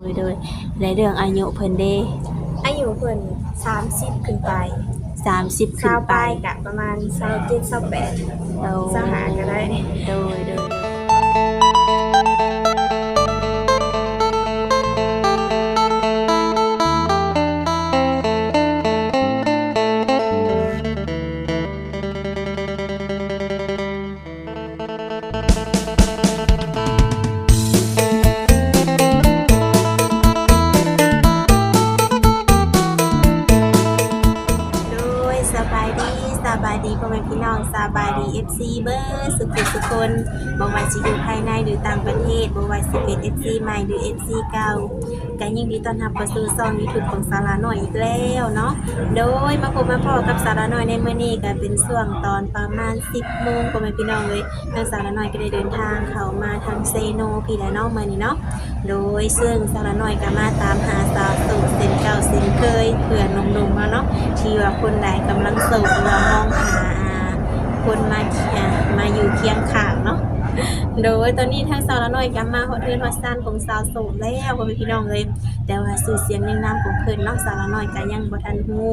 โดยโดยในเรื่องอายุเพิ่นเด้อายุเพิ่น30 ขึ้นไป30ขึ้นชาวไปปลายกะประมาณ27 28โดยสหาก็ได้ โดยโดย สบายดีพ่อแม่พี่น้องสบายดี FC เบอร์สุขุสุคนบ่ว่าจะอยู่ภายในหรือต่างประเทศบ่ว่าสิเป็น FC ใหม่หรือ FC เก่า ก็ยินดีต้อนรับเข้าสู่ช่อง YouTube ของสาราน้อยอีกแล้วเนาะโดยมาพบมาพอกับสาราน้อยในมื้อนี้ก็เป็นช่วงตอนประมาณ 10โมงพ่อแม่พี่น้องเลยทางสาราน้อยก็ได้เดินทางเข้ามาทางเซโนพี่และน้องมื้อนี้เนาะโดยซึ่งสาราน้อยก็มาตามหาสาวโสดเส้นเก่าเส้นเคยเพื่อนหนุ่มๆมาเนาะที่ว่าคนใดกำลังโสดเรามองหาคนมาอ่ามาอยู่เคียงข้างเนาะ โดยตอนนี้ทางสาวละน้อยก็มาฮอดเทือนฮอดซานของสาวโสดแล้วพ่อแม่พี่น้องเลย แต่ว่าสื่อเสียงในนามของเพิ่นเนาะสาวละน้อยก็ยังบ่ทันฮู้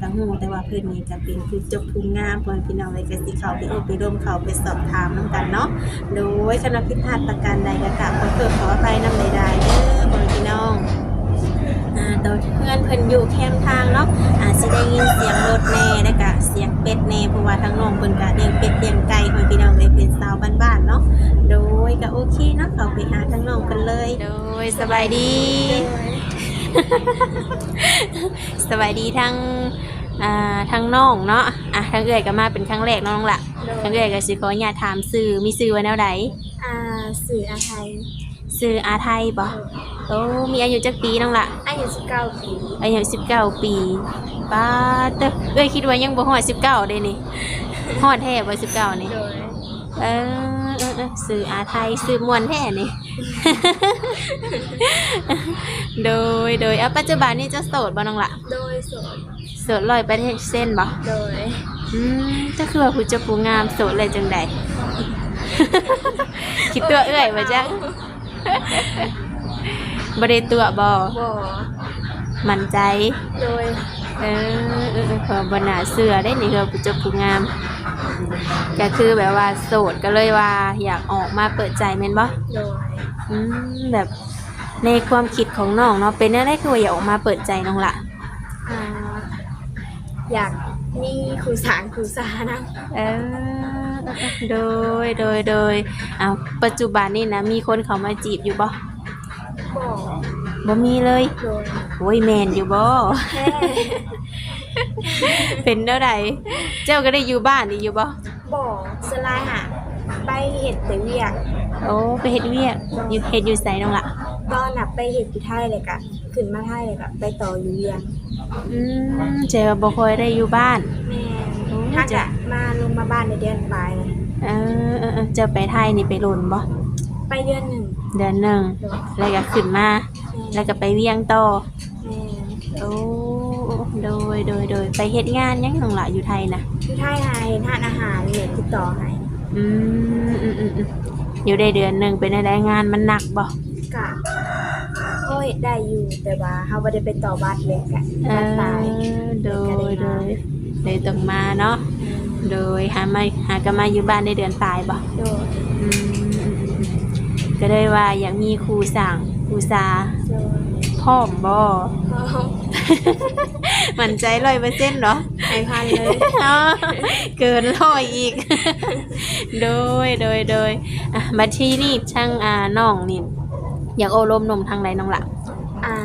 ก็ฮู้แต่ว่าเพิ่นนี่ก็เป็นผู้จบผู้งามพ่อแม่พี่น้องเลยก็สิเข้าไปอบไปร่มเข้าไปสอบถามนํกันเนาะโดยคณะผิพาดประการใดก็กราบขอโทษขออภัยนำใดๆเด้อพ่อแม่พี่น้องอ่าตัวเพื่อนเพิ่นอยู่แคมทางเนาะอาจสิได้ยินเสียงรถแน่แล้วก็เสียงเป็ดแน่เพราะว่าทางน้องเพิ่นก็เลี้ยงเป็ดเลี้ยงไก่เพิ่นพี่น้องเลย สาวบ้านๆเนาะ โดยก็โอเคเนาะเข้าไปหาทางน้องกันเลย โดยสบายดี สบายดีทั้งอ่าทั้งน้องเนาะ อะทั้งเอื้อยก็มาเป็นครั้งแรกเนาะน้องละทั้งเอื้อยก็สิขออนุญาตถามชื่อมีชื่อว่าแนวใดอ่าสื่ออาไทยชื่ออาไทยบ่โอ้มีอายุจักปีน้องละอายุ19ปี อายุสิบเก้าปีป้าเต้อเอ้ยคิดว่ายังบ่ฮอดสิบเก้าเด้นี่ฮอดแท้บ่สิบเก้านี่โดย เออเออเออสื่ออาไทยสื่อมวลแท้นี่ โดยโดยเอาปัจจุบันนี่จะโสดบ่น้องละโดยโสดโสดร้อยประเทศเส้นบ่โดยอืมจะคือว่าผู้เจ้าผู้งามโสดเลยจังใด คิดตัวเอื้อยบ่จังบ่ได้ตัวบ่บ่มั่นใจ โดย เออเออเออขอบนาเสือได้นี่คือผู้จบผู้งามก็คือแบบว่าโสดก็เลยว่าอยากออกมาเปิดใจแม่นบ่โดยอืมแบบในความคิดของน้องเนาะเป็นอะไรคือว่าอยากออกมาเปิดใจน้องละอ่าอยากมีครูสางครูสานะเออโดยโดยโดยเอาปัจจุบันนี่นะมีคนเขามาจีบอยู่บ่บ่ บ่มีเลยโดยโอ้ยแมนอยู่บ่แค่เป็นเท่าใดเจ้าก็ได้อยู่บ้านนี่อยู่บ่บ่สลายหาไปเห็ดแต่เวียกโอ้ไปเฮ็ดเวียกอยู่เฮ็ดอยู่ไสน้องละตอนน่ะไปเห็ดอยู่ไทยเลยกะขึ้นมาไทยเลยกะไปต่ออยู่เวียงอืมเจอบ่ค่อยได้อยู่บ้าน แม่โอ้ถ้าจ้ะจะมาลงมาบ้านในเดือนปลายเลยเออเออเออเจะไปไทยนี่ไปลนบ่ไปเดือนหนึ่งเดือนหนึ่งโดยแล้วก็ขึ้นมา แล้วก็ไปเวียงต่อแม่โอ้โดยโดยโดยไปเฮ็ดงานหยังน้องละอยู่ไทยนะอยู่ไทยหาเห็นทานอาหารเน็ตติดต่อให้อืมอืมอืมอืมอยู่ได้เดือนหนึ่งเป็นอะไรงานมันหนักบ่กะโอ้ยได้อยู่แต่ว่าเขาไม่ได้ไปต่อบัตรเลยกะเอบัตรตาย อโดยโดยเลยต้องมาเนาะโดยหามาหาก็มาอยู่บ้านได้เดือนปลายบ่โดยอืมอืมอืมอืมก็เลยว่าอยากมีครูสั่ง ครูสาโดยพร้อมบ่พร้อมมั่นใจร้อยเปอร์เซ็นต์เนาะไอพันเลยอ๋อเกินร้อยอีก โดยโดยโดยอะบัดทีนี่ช่างอ่าน้องนี่อยากโอลมนมทางไหนน้องละอ่า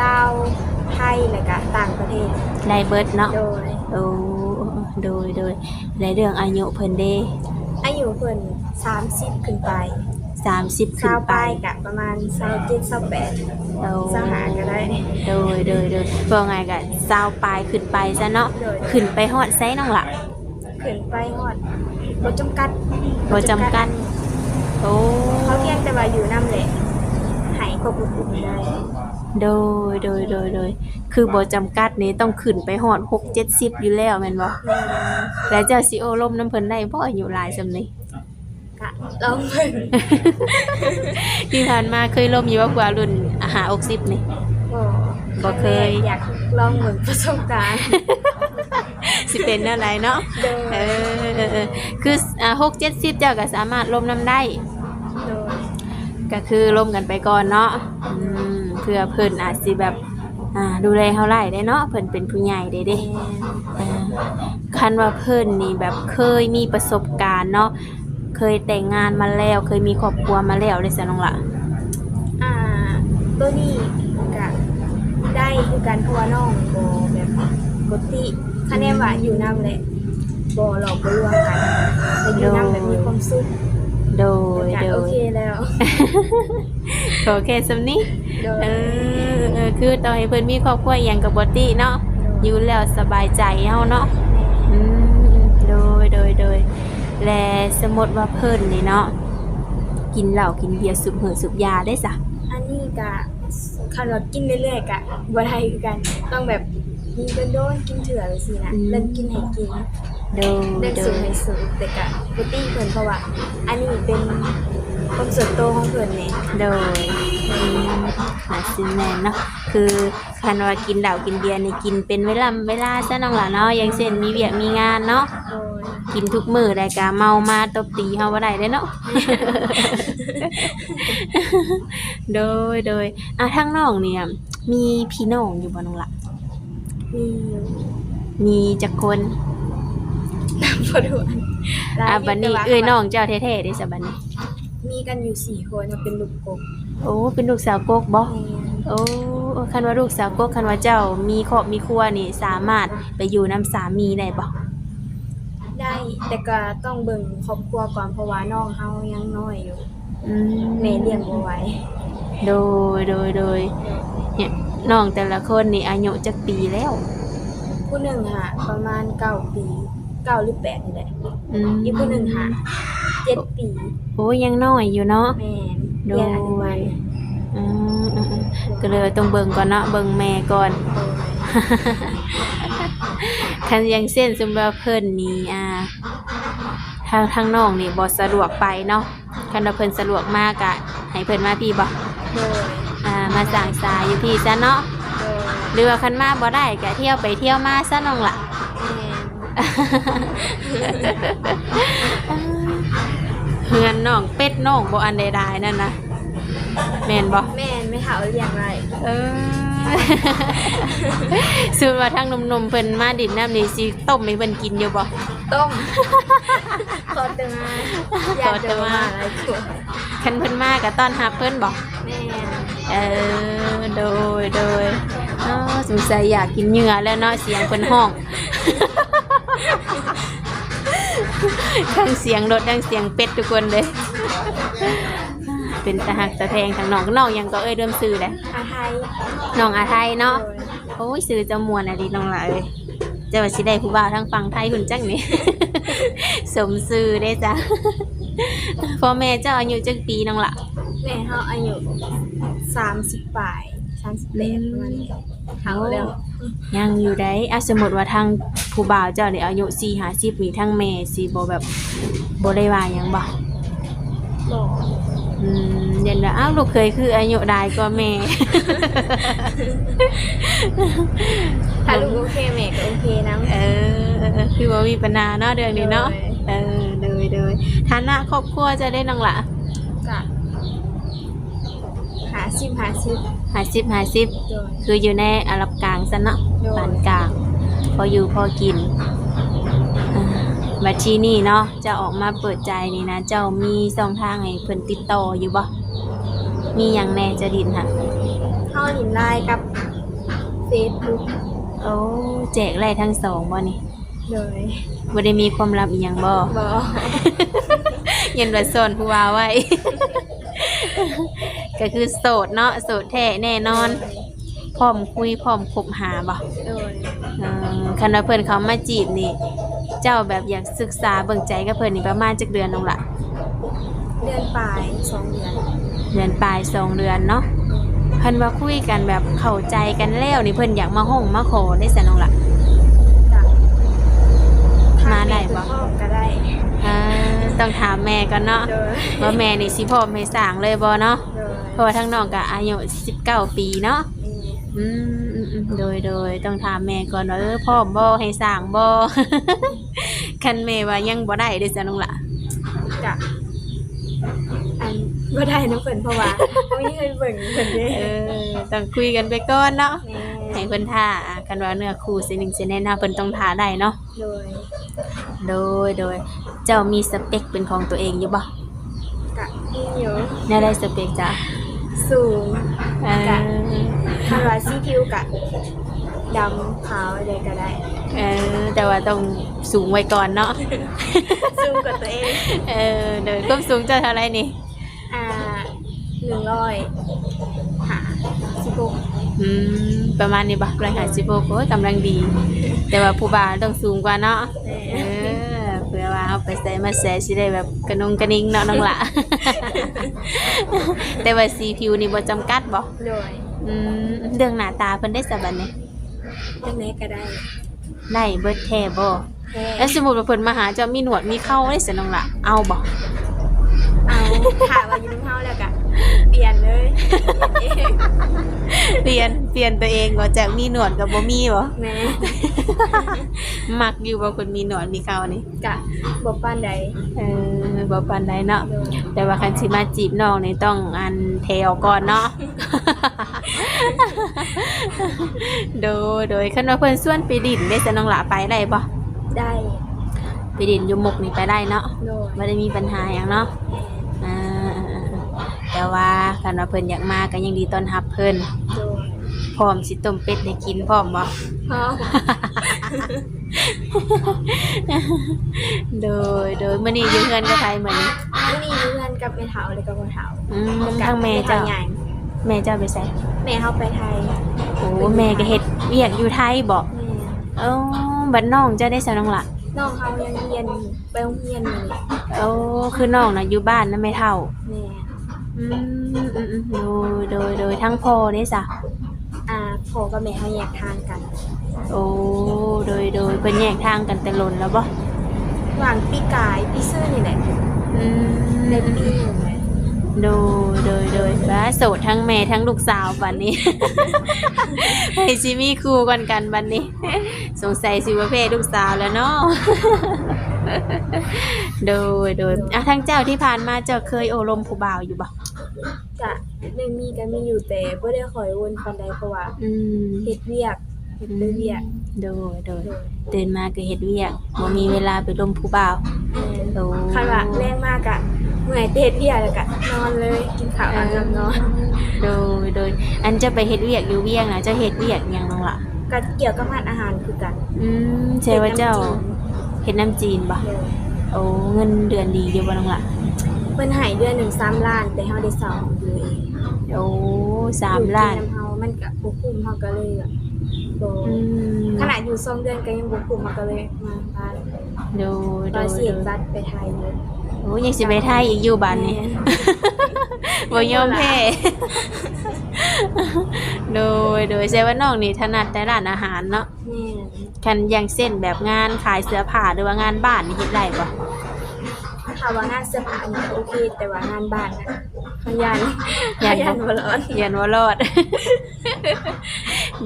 ลาวไทยเลยกะต่างประเทศได้เบิดเนาะโดยโอ้โดยโดยในเรื่องอายุเพิ่นเด้อายุเพิ่นสามสิบขึ้นไป สามสิบขึ้ชานวไปปลายกะประมาณชาวเจ็ดชาวแปดโอ้สหาก็ได้ โดยโดยโดยเพื่อไงกะสาวปลายขึ้นไปซะเนาะโดย ขึ้นไปฮอดไซน้องละขึ้นไปฮอดบ่จำกัดบ่จำกัดโอ้เขาเพียงแต่ว่าอยู่นำแหละให้ควบคุมได้โดยโดยโดยโดยคือบ่จำกัดนี่ต้องขึ้นไปฮอดหกเจ็ดสิบอยู่แล้วแม่นบ่แม่แล้วเจ้าสิโอลมน้ำเพิ่นได้บ่อายุหลายซำนี้กะ ลองเบิ่งที่ผ่านมาเคยล่มอยู่ว่ากว่ารุ่นอาหารอกซิบนี่ บ่บ่เคย อยากลองเหมือนประสบการณ์ สิเป็นอะไรเนาะโดยเออเออเออคืออ่าหกเจ็ดสิบเจ้าก็สามารถล่มน้ำได้ โดย ก็คือล่มกันไปก่อนเนาะอืมเพื่อเพิ่นอาจสิแบบอ่าดูแลเฮาไล่ได้เนาะเพิ่นเป็นผู้ใหญ่ได้เด้แม่นเออคันว่าเพิ่นนี่แบบเคยมีประสบการณ์เนาะ เคยแต่งงานมาแล้ว เคยมีครอบครัวมาแล้วเลยสน้องละอ่า ตัวนี้กะได้คือการเพราะว่าน้องบ่แบบปกติคะแนนว่าอยู่นำแหละบ่หลอกบ่ลวงกันแต่อยู่นำแบบมีความสุขโดยกะโดโอยเคแล้วโอเคสำนี้โดยเออเออคือต่อให้เพิ่นมีครอบครัวอหย่างกับบอตี้เนาะอยู่แล้วสบายใจเฮาเนาะ และสมมติว่าเพิ่นนี่เนาะกินเหล้ากินเบียร์สูบเหือสูบยาได้ซะอันนี้กะคันว่ากินเรื่อยๆกะบ่ได้คือกันต้องแบบมีโดนๆกินเถื่อจังซี่นะเริ่มกินให้กินโดยเรื่องโดสูงยให้สูงแต่กะปกติเพิ่นเพราะว่าอันนี้เป็นความส่วนตัวของเพิ่นนี่โดยอืมหาซิแมนเนาะคือคันว่ากินเหล้ากินเบียร์นี่กินเป็นเวลาเวลาซะน้องล่ะเนาะอย่างเช่นมีเวียกมีงานเนาะโดย กินทุกมื้อได้กะเมามาตบตีเฮาบ่ได้เด้เนาะ โดยโดยอะทางน้องเนี่ย มีพี่น้องอยู่บ่น้องล่ะมีอยู่มีจักคนพอดวนอะบัดนี้เอ้ยน้องเจ้าแท้ๆได้ซะบัดนี้ มีกันอยู่สี่คนเป็นลูกกบโอ้เป็นลูกสาวกกบ่แม่นโอ้คันว่าลูกสาวกกคันว่าเจ้ามีครอบมีครัวนี่สามารถไปอยู่นํสามีได้บ่ ได้ แต่ก็ต้องเบิ่งครอบครัวก่อนเพราะว่าน้องเฮายังน้อยอยู่อืมแม่เลี้ยงบ่ไหวโดยโดยโดยเนี่ยน้องแต่ละคนนี่อายุจักปีแล้ว ผู้หนึ่งหะประมาณเก้าปีเก้าหรือแปดนี่แหละอืม อีกผู้หนึ่งหะเจ็ดปีโอ้ยังน้อยอยู่เนาะ แม่นโดเรียยนอนุบาลอืมอืมอืมก็เลยต้องเบิ่งก่อนเนาะเบิ่งแม่ก่อน โดย คันอยังเส้นซุมว่าเพิ่นนี่อ่าทางทางน้องนี่บ่สะดวกไปเนาะคันว่าเพิ่นสะดวกมากอะให้เพิ่นมาพี่บ่โดยอ่ามาสั่งสายอยู่พี่ซะเนาะโดยหรือว่าคันมาบ่ได้ก็เที่ยวไปเที่ยวมาซะน้องล่ะ เฮือนน้องเป็ดน้องบ่อันใดๆนั่นนะแม่นบ่แม่นไม่เท่าเรียงไร เออ ส่วนว่าทางหนมๆเพิ่นมาดินน้ำนี่สิต้มให้เพิ่นกินอยู่บ่ต้มขอเตมาอยากจะมาอะไรถั่วคันเพิ่นมาก็ต้อนรับเพิ่นบ่แม่นเออโดยโดยอ๋อสงสัยอยากกินเนื้อแล้วเนาะเสียงเพิ่นห้องทั้งเสียงรถทั้งเสียงเป็ดทุกคนเลย เป็นตาหักตาแพงทางน้องน้องยังก็เอ้ยเริ่มซื้อแหละอาไทยน้องอาไทยเนาะโดยโอ้ยซื้อจะมวนอะดิน้องละเอ้ยจะว่าสิได้ผู้บ่าวทางฝั่งไทยหุ่นจังนี่ สมซื้อได้จ้ะพ่อแม่เจ้าอายุจักปีน้องละแม่เขาอายุสามสิบปลายสามสิบแปดประมาณนี้เท่าแล้วยังอยู่ได้อะสมมติว่าทางผู้บ่าวเจ้าเนี่ยอายุสี่ห้าสิบมีทั้งแม่สิบ่แบบบ่ได้ว่าหยังบ่บ อกอืมเดี๋ยวนะอ้าวลูกเคยคืออายุได้ก็แม่ ถ้าลูกโอเคแม่ก็โอเคนะ เออคือว่ามีปัญหาเนาะเรื่องนี้เนาะโดย เออเลยเลยฐานะครอบครัวจะได้น้องละกะหาสิบหาสิบห้าสิบห้าสิบโดย คืออยู่ในอารับกลางซะเนาะโดย ปานกลาง พออยู่พอกินอ่า บัดทีนี่เนาะจะออกมาเปิดใจนี่นะ เจ้ามีช่องทางให้เพิ่นติดต่ออยู่บ่มีอย่างแน่จะดินค่ะเข้าหินไลน์กับเฟซบุ๊กโอ้แจกไล่ทั้งสองบ่นี่โดยบ่ได้มีความลับอีหยังบ่บอกยันว่าซ่อนผู้ว่าไว้ ก็คือโสดเนาะโสดแท้แน่นอนพ ร้อมคุยพร้อมคบหาบ่โดยเอ่อคันว่าเพิ่นเขามาจีบนี่ เจ้าแบบอยากศึกษาเบิ่งใจกับเพิ่นนี่ประมาณจักเดือนน้องละเดือนปลายสองเดือนเดือนปลายสองเดือนเนาะเพิ่นว่าคุยกันแบบเข้าใจกันแล้วนี่เพิ่นอยากมาห้องมาขอได้ซะน้องละจ้ะมาได้บ่ทงแม่คุณพ่อก็ได้อ่าต้องถามแม่ก่อนเนาะโดยว่าแม่นี่สิพร้อมให้สร้างเลยบ่เนาะโดยเพราะว่าทั้งน้องก็อายุ19 ปีเนาะ อืมอืมอืมอืมโดยโดยต้องถามแม่ก่อนว่าเออพร้อมบ่ให้สร้างบ่ คันแม่ว่ายังบ่ได้เด้อจ้ะน้องล่ะกะอันบ่ได้นะเพิ่นเพราะว่าบ่มีเคยเบิ่งเพิ่นเด้เออต้องคุยกันไปก่อนเนาะแม่ให้เพิ่นท่าอะคันว่าเนื้อคู่สิหนึ่งสิแน่นอนเพิ่นต้องท่าได้เนาะโดยโดยโดย เจ้ามีสเปคเป็นของตัวเองอยู่บ่กะมีอยู่แน่ได้สเปคจ้ะสูงเออ คันว่าสีผิวกะดำขาวอะไรก็ได้ เออแต่ว่าต้องสูงไว้ก่อนเนาะ สูงกว่าตัวเองเออโดยก้มสูงเจ้าเท่าไหรนี่ อ่า100หา16อืมประมาณนี้บ่ร้อยห้าสิบหกโอ้ยกำลังดี แต่ว่าผู้บ่าวต้องสูงกว่าเนาะแม่เออเพื่อว่าเอาไปใส่มาแสสิได้แบบกระนงกระนิ่งเนาะน้องละ แต่ว่าสีผิวนี่บ่จำกัดบ่โดย อืมเรื่องหน้าตาเพิ่นได้สบัดนี้จังไดก็ได้ได้เบิดแท้บ่แค่แล้วสมมุติว่าเพิ่นมาหาเจ้ามีหนวดมีเข้าได้สิน้องละเอาบ่เอาถามว่าอยู่ในเฮาแล้วก็ เปลี่ยนเลยเปลี่ยนเองเปลี่ยนเปลี่ยนตัวเองก็จากมีหนวดกับบ่มีบ่แม่มักอยู่บ่คนมีหนวดมีเข้านี่กะบ่ปานใดเออบ่ปานใดเนาะ โดยแต่ว่าคันสิมาจีบน้องนี่ต้องอันแถวก่อนเนาะ โดยโดยคันว่าเพิ่นส่วนไปดินได้สน้องหลาไปได้บ่ได้ไปดินอยู่หมกนี่ไปได้เนาะโดยบ่ได้มีปัญหาหยังเนาะอ่า แต่ว่าคันว่าเพิ่นอยากมาก็ยังดีต้อนรับเพิ่นโดยพร้อมสิต้มเป็ดให้กินพร้อมบ่เพราะโดยโดยมื้อนี้อยู่เฮือนกับไผมื้อนี้มื้อนี้อยู่เพื่อนกับแม่เฒ่าเลยกับพ่อเฒ่าอืมทางแม่เจ้าใหญ่แม่เจ้าไปไสแม่เฮาไปไทยโอ้แม่ก็เฮ็ดเวียกอยู่ไทยบ่แม่เอ้าบัดน้องเจ้าได้สน้องหละน้องเฮายังเรียนไปโรงเรียนอยู่นี่เอ้าคือน้องน่ะอยู่บ้านนะไม่เท่า แม่ อืมอืมอืมโดยโดยโดยทั้งพ่อได้จ้ะอ่าพ่อกับแม่เฮาแยกทางกันโอ้โดยโดยเพิ่นแยกทางกันแต่ลนแล้วบ่หวังปีกายปีซื่อนี่แหละอืมในปีหนึ่งเลยโดยโดยโดยว่าโสดทั้งแม่ทั้งลูกสาวบัดนี้ ให้สิมีคู่กันกันบัดนี้ สงสัยสิว่าเพศลูกสาวแล้วเนาะโดยโดยอะทั้งเจ้าที่ผ่านมาเจ้าเคยโอลมผู้บ่าวอยู่บ่ กะไม่มีก็มีอยู่แต่บ่ได้คอยวนปานใดเพราะว่าอืมเฮ็ดเวียกเฮ็ดด้วยเวียกโดยโดยโดยตื่นมาก็เฮ็ดเวียกบ่มีเวลาไปลมผู้บ่าวโอ้คันว่าแรงมากอะเมื่อยเฮ็ดเวียกแล้วก็นอนเลยกินข้าวอาบน้ำนอนโดยโดยอันจะไปเฮ็ดเวียกอยู่เวียงนะเจ้าเฮ็ดเวียกหยังน้องล่ะก็เกี่ยวกับร้านอาหารคือกันอืมใช่ว่าเจ้าเฮ็ดน้ำจีนบ่เฮ็ดน้ำจีนโอ้เงินเดือนดีอยู่บ่น้องล่ะเพิ่นให้เดือนหนึง3ล้าน แต่เฮาได้เซาอยู่เองโอ้สามล้านอยู่ที่น้ำเฮามันก็บ่คุ้มเฮาก็เลยแบบบ่อืมขนาดอยู่สองเดือนก็ยังบ่คุ้มเฮาก็เลยมาบ้านโดยโดตอนยเสียโดยบัตรไปไทยเลยโอ้ยังสิไปไทยอีกอยู่บัดนี้บ่ยอมแพ้โดยโดยใช่ว่าน้องนี่ถนัดแต่ร้านอาหารเนาะแม่คันอย่างเส้นแบบงานขายเสื้อผ้าหรือว่างานบ้านนี่เฮ็ดได้บ่ ถ้าว่างานเสื้อผ้านี่ก็โอเค แต่ว่างานบ้านน่ะขยันยัขนยันบ่ร้อนเรียนว่ารอด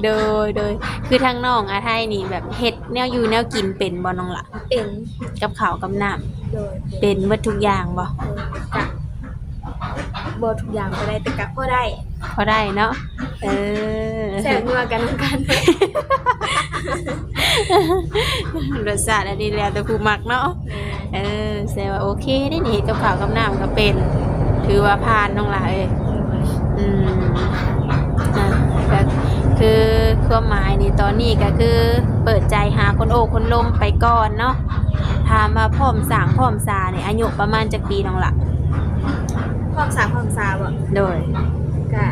โดยโดยคือทางน้องอาไทยนี่แบบเฮ็ดแนวอยู่แนวกินเป็นบ่น้องละเป็นกับข้าวกับน้ำโดยเป็นหมดทุกอย่างบ่โดยกะบ่ทุกอย่างก็ได้แต่กะพอได้พอได้เนาะเออแซ่บนัวกันนำกัน รสชาติอันนี้แล้วแต่ผู้มักเนาะเออแสดงว่าโอเคได้นี่เฮ็ดกับข้าวกับน้ำก็เป็น ถือว่าผ่านน้องละเอ้ยอืมนะก็คือความหมายนี่ตอนนี้ก็คือ เปิดใจหาคนโอ้คนลมไปก่อนเนาะถามมาพร้อมสร้างพร้อมสาเนี่ยอายุประมาณจักปีน้องละความสามความสาบ่โดยกะ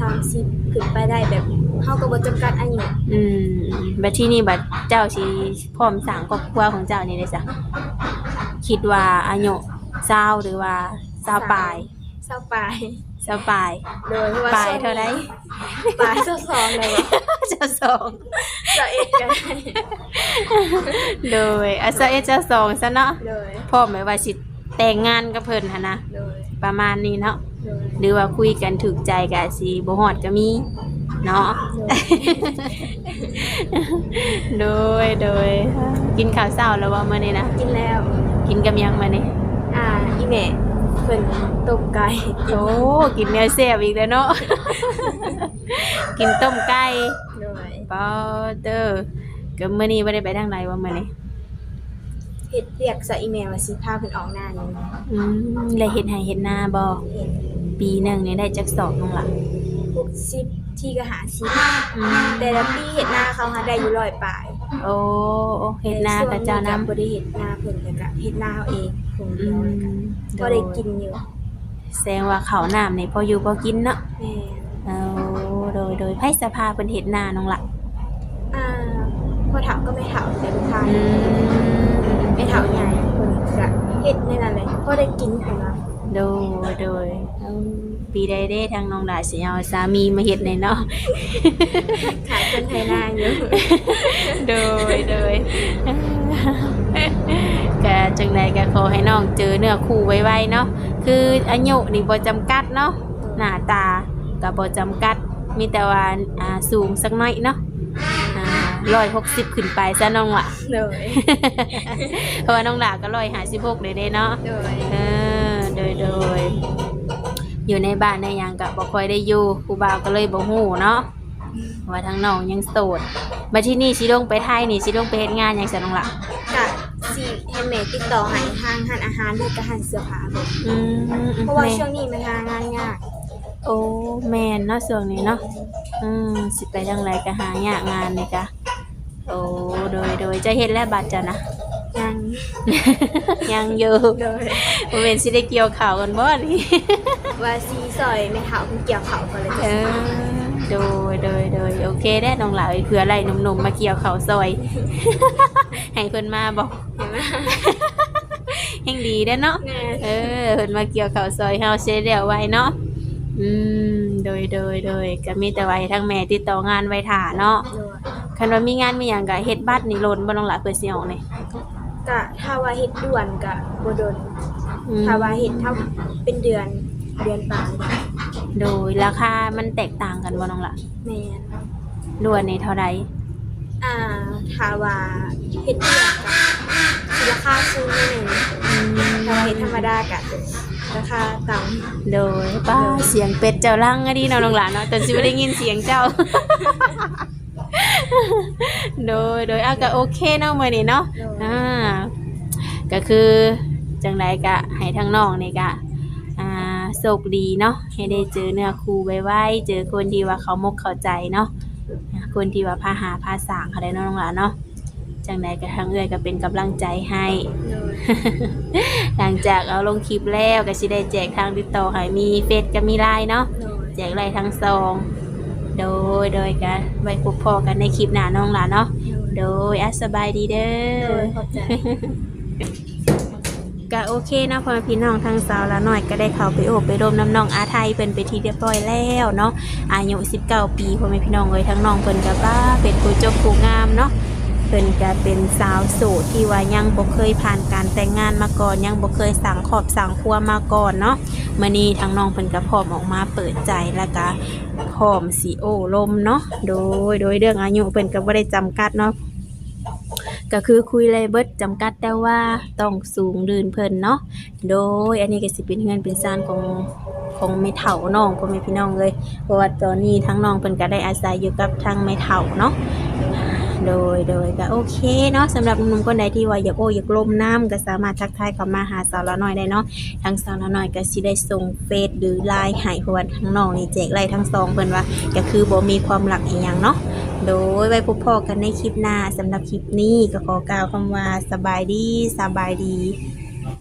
30ขึ้นไปได้แบบเฮาก็บ่จำกัดอายุอืม บัดที่นี่บัดเจ้าสิพร้อมสร้างครอบครัวของเจ้านี่ได้จ้ะคิดว่าอายุเศร้าหรือว่าเศร้าปลายเศร้าปลาย เศร้าปลาย โดยเพราะว่าปลายเท่าไรปลายเศร้าสองเลยบ่เจ้าสองเศร้าเอ็ดก็ได้โดยอาเซาเอเจ้าสองซะเนาะโดยพ่อหมายว่าสิแต่งงานกับเพิ่นหั่นนะโดยประมาณนี้เนาะโดยหรือว่าคุยกันถูกใจก็อาจสิบ่ฮอดก็มี เนาะ โดย โดย กินข้าวเช้าแล้วว่ามื้อนี้นะ กินแล้ว กินกับหยังมื้อนี้อ่าอีแม่เพิ่นต้มไก่โอ้กินแนวแซ่บอีกแล้วเนาะ กินต้มไก่โดยปอเตอร์ก็มื้อนี้บ่ได้ไปทางไหนว่ามื้อนี้ เฮ็ดเรียกซะอีแม่ว่าสิพาเพิ่นออกหน้านี่อืมแล้วเฮ็ดให้เฮ็ดนาบ่เห็นปีหนึงนี่ได้จักสอบน้องล่ะ60 ที่ก็หาสิอืม แต่ละปีเฮ็ดหน้าเขาหาได้อยู่ร้อยปลายโอ้เฮ็ดนากับเจ้านํบ่ได้เฮ็ดหน้าเพิ่นแล้วก็เฮ็ดหน้าเอาเองคงอืเดียวมก็ได้กินอยู่แสดงว่าข้าวน้ำนี่พออยู่พอกินเนาะแม่เอาโดยโดยไผสภาเพิ่นเฮ็ดนาน้องล่ะอ่าพอถามก็ไม่ถามแต่ลูกค้าอืมไม่ถามใหญ่เพิ่นก็เฮ็ดในนั้นเลยพอได้กินเพิ่นว่าโดยโดยเอา ปีใดเด้ทางน้องดาสิเอาสามีมาเฮ็ดในเนาะ ขายคนไทยหน้าอยู่ โดยโดยก็จังใดก็ขอให้น้องเจอเนื้อคู่ไวๆเนาะคืออายุนี่บ่จำกัดเนาะหน้าตาก็บ่จำกัดมีแต่ว่าอ่าสูงสักหน่อยเนาะอ่า160ขึ้นไปซะน้องล่ะเลยเพราะว่าน้องดาก็156เลยเด้เนาะเลยเออโดยโดย อยู่ในบ้านในหยังก็บ่ค่อยได้อยู่ครูบ่าวก็เลยบ่ฮู้เนาะว่าทางน้องยังโสดมาที่นี่สิลงไปไทยนี่สิลงไปเฮ็ดงานหยังซะน้องล่ะกะสิให้แม่ติดต่อให้ทางหันอาหารหรือก็หันเสื้อผ้าเพิ่นอืมเพราะว่าแม่ช่วงนี้มันหางานยากโอ้แม่นเนาะช่วงนี้เนาะอืมสิไปทางไรก็หายากงานนี่จ้ะโอ้โดยโดยจะเฮ็ดแล้วบัดจ้ะนะ ยังยังอยู่เลย บ่แม่นสิได้เกี่ยวข้าวกันบ่นี่ ว่าซีซอยแม่เฒ่าเพิ่นเกี่ยวเขาก็เลยเออโดยโดยโดยโอเคได้น้องหลาเอ้ยเผื่อไรหนุ่มๆมาเกี่ยวเขาวซอย ให้เพิ่นมาบอกเห็นไหมแห่งดีได้อเนาะแม่เออเพิ่นมาเกี่ยวเขาวซอยเฮาเสียเดียวไว้เนาะ อืม โดยโดยโดยก็มีแต่ไว้ทั้งแม่ติดต่องานไว้ถ่าเนาะเลยคันว่ามีงานมีหยังก็เฮ็ดบัตรนี่ล้นบ่น้องหลาเพิ่นสิเอานี่กะถ้าว่าเฮ็ดด่วนกะบ่โดนอืมถ้าว่าเฮ็ดเท่าเป็นเดือน เดือนปลายโดยราคามันแตกต่างกันบ่น้องหลาแม่นล้วนนี่เท่าใดอ่าถ้าว่าเฮ็ดเดือนกะสิราคาสูงนิดหนึงอืมถ้าว่าเฮ็ดธรรมดากะราคาต่ำโดยป้าเสียงเป็ดเจ้าลังอะดีเนาะน้องหลานเนาะแต่สิบ่ได้ยินเสียงเจ้า โดยโดยอะก็โอเคเนาะมื้อนี้เนาะอ่าก็คือจังไดก็ให้ทั้งน้องนี่ก็อ่า โชคดีเนาะให้ได้เจอเนื้อคู่ไวๆเจอคนที่ว่าเขามกเข้าใจเนาะคนที่ว่าพาหาพาสางเขาได้น้องหลานเนาะจังไดก็ทางเอื้อยก็เป็นกำลังใจให้ หลังจากเอาลงคลิปแล้วก็สิได้แจกทางติดต่อให้มีเฟซกับมีไลน์เนาะแจกไลน์ทั้งซองโดยโดยกันไว้พบพอกันในคลิปหน้าน้องหลานเนาะโดยอัสบายดีเด้อ ก็โอเคนะพ่อแม่พี่น้องทางสาวละหน่อยก็ได้เข้าไปโอบไปร่มน้ำน้องอาไทยเพิ่นไปทีเรียบร้อยแล้วเนาะอายุ 19 ปีพ่อแม่พี่น้องเอ้ยทั้งน้องเพิ่นก็บ้าเป็นผู้จบผู้งามเนาะเพิ่นก็เป็นสาวโสดที่ว่ายังบ่เคยผ่านการแต่งงานมาก่อนยังบ่เคยสั่งครอบสั่งครัวมาก่อนเนาะมื้อนี้ทางน้องเพิ่นก็พร้อมออกมาเปิดใจแล้วก็พร้อมสิโอ้ลมเนาะโดยโดยเรื่องอายุเพิ่นก็บ่ได้จำกัดเนาะ ก็คือคุยเลยเบิดจำกัดแต่ว่าต้องสูงดืนเพิ่นเนาะโดยอันนี้ก็สิเป็นเงินเป็นซานของของแม่เฒ่าน้องพ่อแม่พี่น้องเลยเพราะว่าตอนนี้ทั้งน้องเพิ่นก็ได้อาศัยอยู่กับทางแม่เฒ่าเนาะโดยโดยก็โอเคเนาะสำหรับหนุ่มคนใดที่ว่าอยากโอ้อยากลมน้ำก็สามารถทักทายเข้ามาหาสาวละน้อยได้เนาะทางสาวละน้อยก็สิได้ส่งเฟซหรือไลน์ให้เพราะว่าทั้งน้องนี่แจกไลน์ทั้งสองเพิ่นว่าก็คือบ่มีความหลักอีหยังเนาะ โดยไว้พบพอกันในคลิปหน้าสำหรับคลิปนี้ก็ขอกล่าวคำว่าสบายดีสบายดี